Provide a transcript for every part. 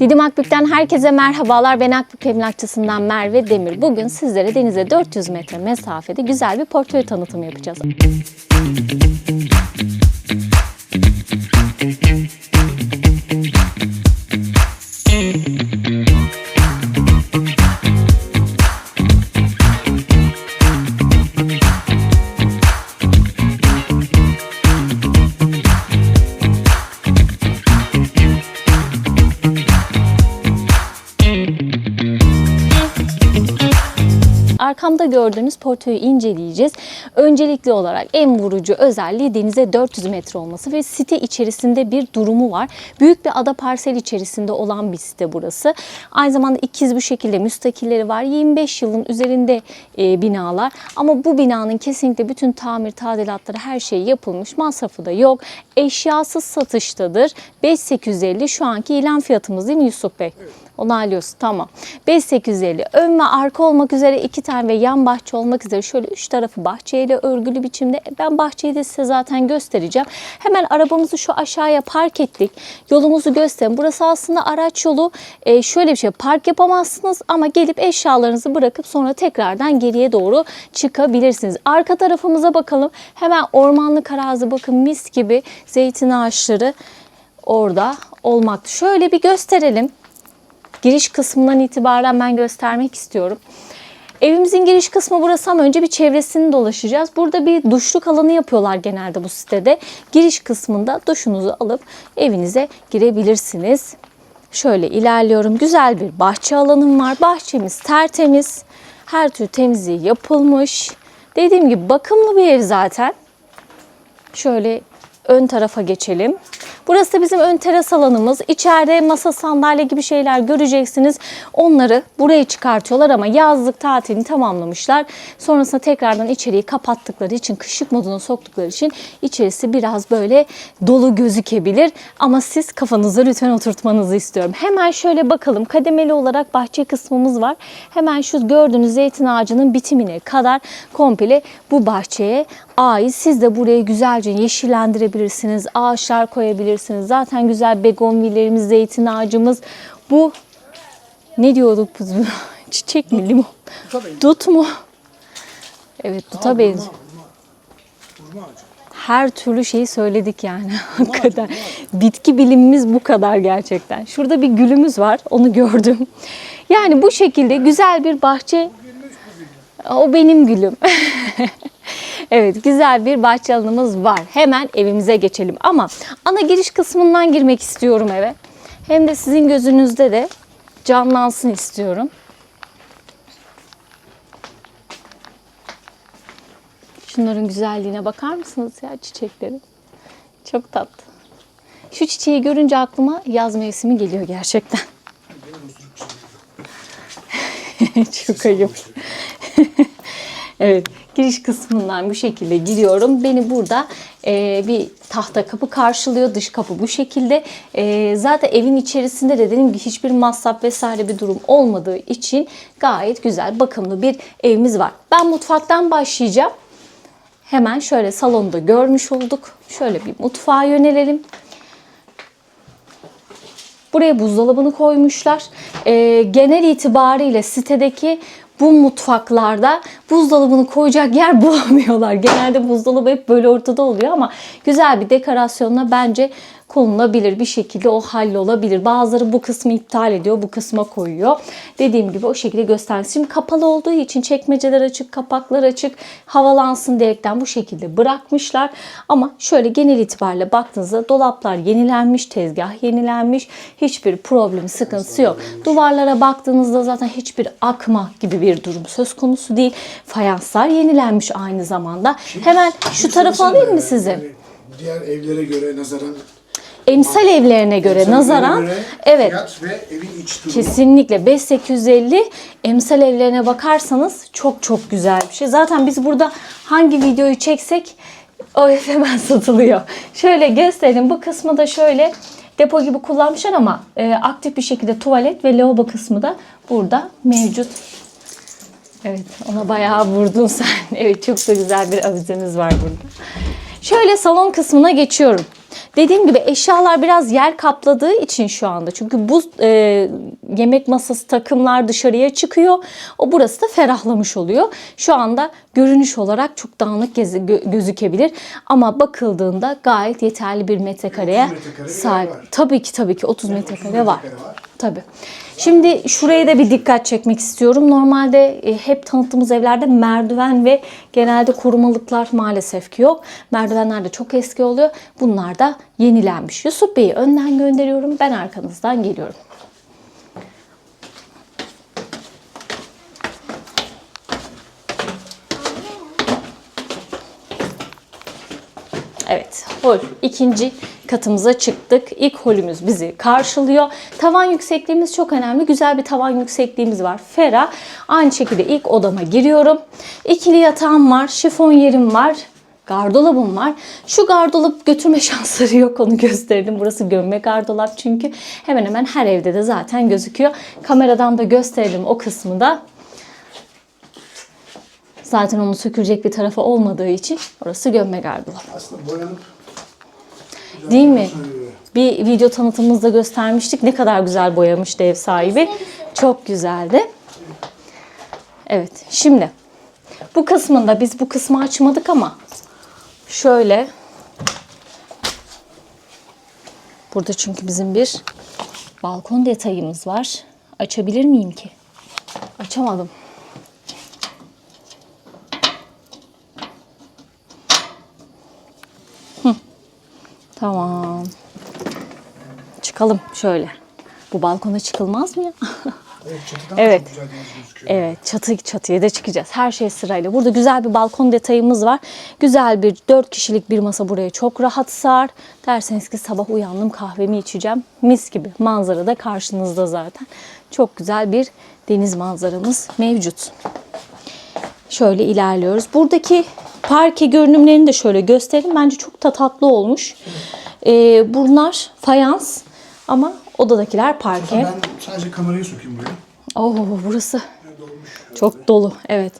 Didim Akbük'ten herkese merhabalar. Ben Akbük Emlakçısından Merve Demir. Bugün sizlere denize 400 metre mesafede güzel bir portföy tanıtımı yapacağız. Arkamda gördüğünüz portföyü inceleyeceğiz. Öncelikli olarak en vurucu özelliği denize 400 metre olması ve site içerisinde bir durumu var. Büyük bir ada parsel içerisinde olan bir site burası. Aynı zamanda ikiz bu şekilde müstakilleri var. 25 yılın üzerinde e, binalar ama bu binanın kesinlikle bütün tamir tadilatları her şey yapılmış. Masrafı da yok. Eşyasız satıştadır. 5850 şu anki ilan fiyatımız değil mi Yusuf Bey? Onaylıyorsun tamam. 5850 ön ve arka olmak üzere iki tane ve yan bahçe olmak üzere şöyle üç tarafı bahçeyle örgülü biçimde. Ben bahçeyi de size zaten göstereceğim. Hemen arabamızı şu aşağıya park ettik. Yolumuzu gösterin. Burası aslında araç yolu. Ee, şöyle bir şey park yapamazsınız ama gelip eşyalarınızı bırakıp sonra tekrardan geriye doğru çıkabilirsiniz. Arka tarafımıza bakalım. Hemen ormanlık arazi bakın mis gibi zeytin ağaçları orada olmakta. Şöyle bir gösterelim giriş kısmından itibaren ben göstermek istiyorum. Evimizin giriş kısmı burası ama önce bir çevresini dolaşacağız. Burada bir duşluk alanı yapıyorlar genelde bu sitede. Giriş kısmında duşunuzu alıp evinize girebilirsiniz. Şöyle ilerliyorum. Güzel bir bahçe alanım var. Bahçemiz tertemiz. Her türlü temizliği yapılmış. Dediğim gibi bakımlı bir ev zaten. Şöyle ön tarafa geçelim. Burası bizim ön teras alanımız. İçeride masa sandalye gibi şeyler göreceksiniz. Onları buraya çıkartıyorlar ama yazlık tatilini tamamlamışlar. Sonrasında tekrardan içeriği kapattıkları için, kışlık moduna soktukları için içerisi biraz böyle dolu gözükebilir. Ama siz kafanızı lütfen oturtmanızı istiyorum. Hemen şöyle bakalım. Kademeli olarak bahçe kısmımız var. Hemen şu gördüğünüz zeytin ağacının bitimine kadar komple bu bahçeye ait. Siz de burayı güzelce yeşillendirebilirsiniz. Ağaçlar koyabilirsiniz. Zaten güzel begonvillerimiz, zeytin ağacımız. Bu ne diyorduk biz buna? Çiçek mi? Limon? Dut mu? Evet duta benziyor. Her türlü şeyi söyledik yani. Hakikaten. Bitki bilimimiz bu kadar gerçekten. Şurada bir gülümüz var. Onu gördüm. Yani bu şekilde güzel bir bahçe. O benim gülüm. evet güzel bir bahçe alanımız var. Hemen evimize geçelim. Ama ana giriş kısmından girmek istiyorum eve. Hem de sizin gözünüzde de canlansın istiyorum. Şunların güzelliğine bakar mısınız ya çiçekleri? Çok tatlı. Şu çiçeği görünce aklıma yaz mevsimi geliyor gerçekten. Çok ayıp. evet, giriş kısmından bu şekilde giriyorum. Beni burada e, bir tahta kapı karşılıyor. Dış kapı bu şekilde. E, zaten evin içerisinde de dediğim gibi hiçbir masraf vesaire bir durum olmadığı için gayet güzel, bakımlı bir evimiz var. Ben mutfaktan başlayacağım. Hemen şöyle salonda görmüş olduk. Şöyle bir mutfağa yönelelim. Buraya buzdolabını koymuşlar. Ee, genel itibariyle sitedeki bu mutfaklarda buzdolabını koyacak yer bulamıyorlar. Genelde buzdolabı hep böyle ortada oluyor ama güzel bir dekorasyonla bence konulabilir bir şekilde o hallolabilir. Bazıları bu kısmı iptal ediyor, bu kısma koyuyor. Dediğim gibi o şekilde göstersin. Şimdi kapalı olduğu için çekmeceler açık, kapaklar açık, havalansın diyerekten bu şekilde bırakmışlar. Ama şöyle genel itibariyle baktığınızda dolaplar yenilenmiş, tezgah yenilenmiş. Hiçbir problemi, sıkıntısı yok. Duvarlara baktığınızda zaten hiçbir akma gibi bir durum söz konusu değil. Fayanslar yenilenmiş aynı zamanda. Hemen şu tarafa alayım mı sizi? Yani diğer evlere göre nazaran Emsal evlerine göre evlere nazaran göre evet ve evin iç durumu. Kesinlikle 5850 emsal evlerine bakarsanız çok çok güzel bir şey. Zaten biz burada hangi videoyu çeksek o ev hemen satılıyor. Şöyle gösterelim. Bu kısmı da şöyle depo gibi kullanmışlar ama e, aktif bir şekilde tuvalet ve lavabo kısmı da burada mevcut. Evet ona bayağı vurdun sen. Evet çok da güzel bir avizemiz var burada. Şöyle salon kısmına geçiyorum. Dediğim gibi eşyalar biraz yer kapladığı için şu anda. Çünkü bu e, yemek masası takımlar dışarıya çıkıyor. O burası da ferahlamış oluyor. Şu anda görünüş olarak çok dağınık gözükebilir. Ama bakıldığında gayet yeterli bir metrekareye 30 metrekare sahip. Tabii ki tabii ki 30 Evet, metrekare 30 var. var. Tabii. Şimdi şuraya da bir dikkat çekmek istiyorum. Normalde e, hep tanıttığımız evlerde merdiven ve genelde korumalıklar maalesef ki yok. Merdivenler de çok eski oluyor. Bunlar da yenilenmiş. Yusuf Bey'i önden gönderiyorum. Ben arkanızdan geliyorum. Evet, hol. ikinci katımıza çıktık. İlk holümüz bizi karşılıyor. Tavan yüksekliğimiz çok önemli. Güzel bir tavan yüksekliğimiz var. Ferah. Aynı şekilde ilk odama giriyorum. İkili yatağım var, şifon yerim var. Gardolabım var. Şu gardolap götürme şansları yok onu gösterelim. Burası gömme gardolap çünkü hemen hemen her evde de zaten gözüküyor. Kameradan da gösterelim o kısmı da. Zaten onun sökülecek bir tarafı olmadığı için orası gömme gardolap. Aslında boyanıp Değil mi? Bir video tanıtımımızda göstermiştik. Ne kadar güzel boyamıştı ev sahibi. Çok güzeldi. Evet. Şimdi bu kısmında biz bu kısmı açmadık ama şöyle burada çünkü bizim bir balkon detayımız var. Açabilir miyim ki? Açamadım. Tamam. Çıkalım şöyle. Bu balkona çıkılmaz mı ya? Evet, çatıdan Evet. çok güzel. Evet çatı çatıya da çıkacağız. Her şey sırayla. Burada güzel bir balkon detayımız var. Güzel bir 4 kişilik bir masa buraya çok rahat sığar. Derseniz ki sabah uyandım kahvemi içeceğim. Mis gibi. Manzara da karşınızda zaten. Çok güzel bir deniz manzaramız mevcut. Şöyle ilerliyoruz. Buradaki parke görünümlerini de şöyle göstereyim. Bence çok da tatlı olmuş. Ee, bunlar fayans ama odadakiler parke. Ben sadece kamerayı sokayım buraya. Oo burası Dolmuş. çok dolu. Evet.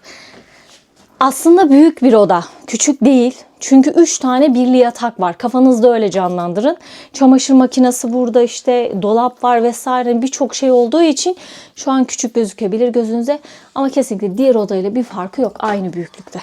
Aslında büyük bir oda. Küçük değil. Çünkü 3 tane birli yatak var. Kafanızda öyle canlandırın. Çamaşır makinesi burada işte dolap var vesaire birçok şey olduğu için şu an küçük gözükebilir gözünüze. Ama kesinlikle diğer odayla bir farkı yok. Aynı büyüklükte.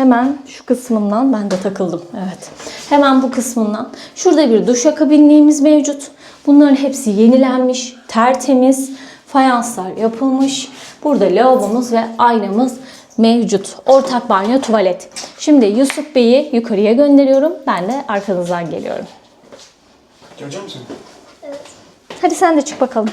Hemen şu kısmından ben de takıldım. Evet. Hemen bu kısmından. Şurada bir duşakabinliğimiz mevcut. Bunların hepsi yenilenmiş, tertemiz. Fayanslar yapılmış. Burada lavabomuz ve aynamız mevcut. Ortak banyo, tuvalet. Şimdi Yusuf Bey'i yukarıya gönderiyorum. Ben de arkanızdan geliyorum. Gelecek misin? Hadi sen de çık bakalım.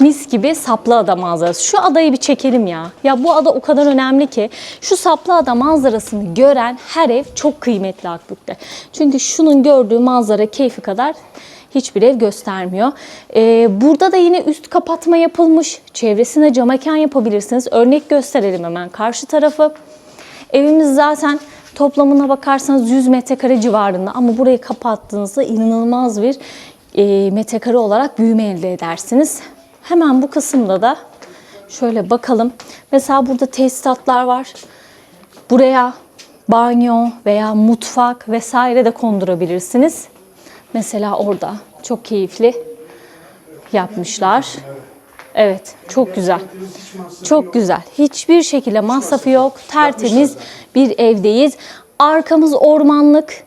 Mis gibi saplı ada manzarası. Şu adayı bir çekelim ya. Ya bu ada o kadar önemli ki şu saplı ada manzarasını gören her ev çok kıymetli Akbük'te. Çünkü şunun gördüğü manzara keyfi kadar hiçbir ev göstermiyor. Ee, burada da yine üst kapatma yapılmış. Çevresine cam mekan yapabilirsiniz. Örnek gösterelim hemen karşı tarafı. Evimiz zaten toplamına bakarsanız 100 metrekare civarında ama burayı kapattığınızda inanılmaz bir e, metrekare olarak büyüme elde edersiniz. Hemen bu kısımda da şöyle bakalım. Mesela burada tesisatlar var. Buraya banyo veya mutfak vesaire de kondurabilirsiniz. Mesela orada çok keyifli yapmışlar. Evet, çok güzel. Çok güzel. Hiçbir şekilde masrafı yok. Tertemiz bir evdeyiz. Arkamız ormanlık.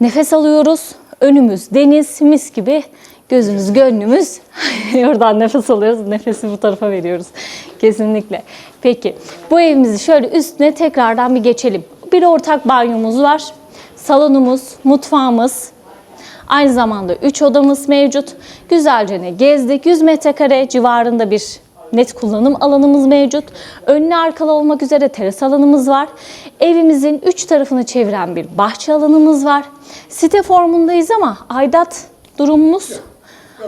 Nefes alıyoruz. Önümüz deniz. Mis gibi gözümüz, gönlümüz. Oradan nefes alıyoruz. Nefesi bu tarafa veriyoruz. Kesinlikle. Peki bu evimizi şöyle üstüne tekrardan bir geçelim. Bir ortak banyomuz var. Salonumuz, mutfağımız, Aynı zamanda 3 odamız mevcut. Güzelce ne gezdik. 100 metrekare civarında bir net kullanım alanımız mevcut. Önlü arkalı olmak üzere teras alanımız var. Evimizin 3 tarafını çeviren bir bahçe alanımız var. Site formundayız ama aidat durumumuz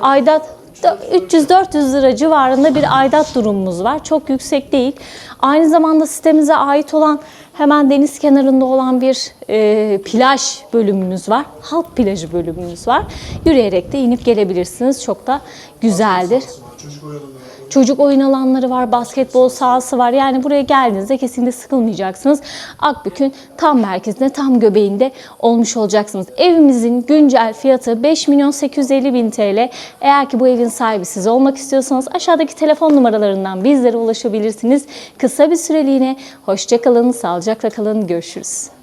aidat 300-400 lira civarında bir aidat durumumuz var. Çok yüksek değil. Aynı zamanda sitemize ait olan hemen deniz kenarında olan bir e, plaj bölümümüz var. Halk plajı bölümümüz var. Yürüyerek de inip gelebilirsiniz. Çok da güzeldir. Çocuk. Çocuk oyun alanları var, basketbol sahası var. Yani buraya geldiğinizde kesinlikle sıkılmayacaksınız. Akbük'ün tam merkezinde, tam göbeğinde olmuş olacaksınız. Evimizin güncel fiyatı 5 milyon 850 bin TL. Eğer ki bu evin sahibi siz olmak istiyorsanız aşağıdaki telefon numaralarından bizlere ulaşabilirsiniz. Kısa bir süreliğine hoşça kalın, sağlıcakla kalın, görüşürüz.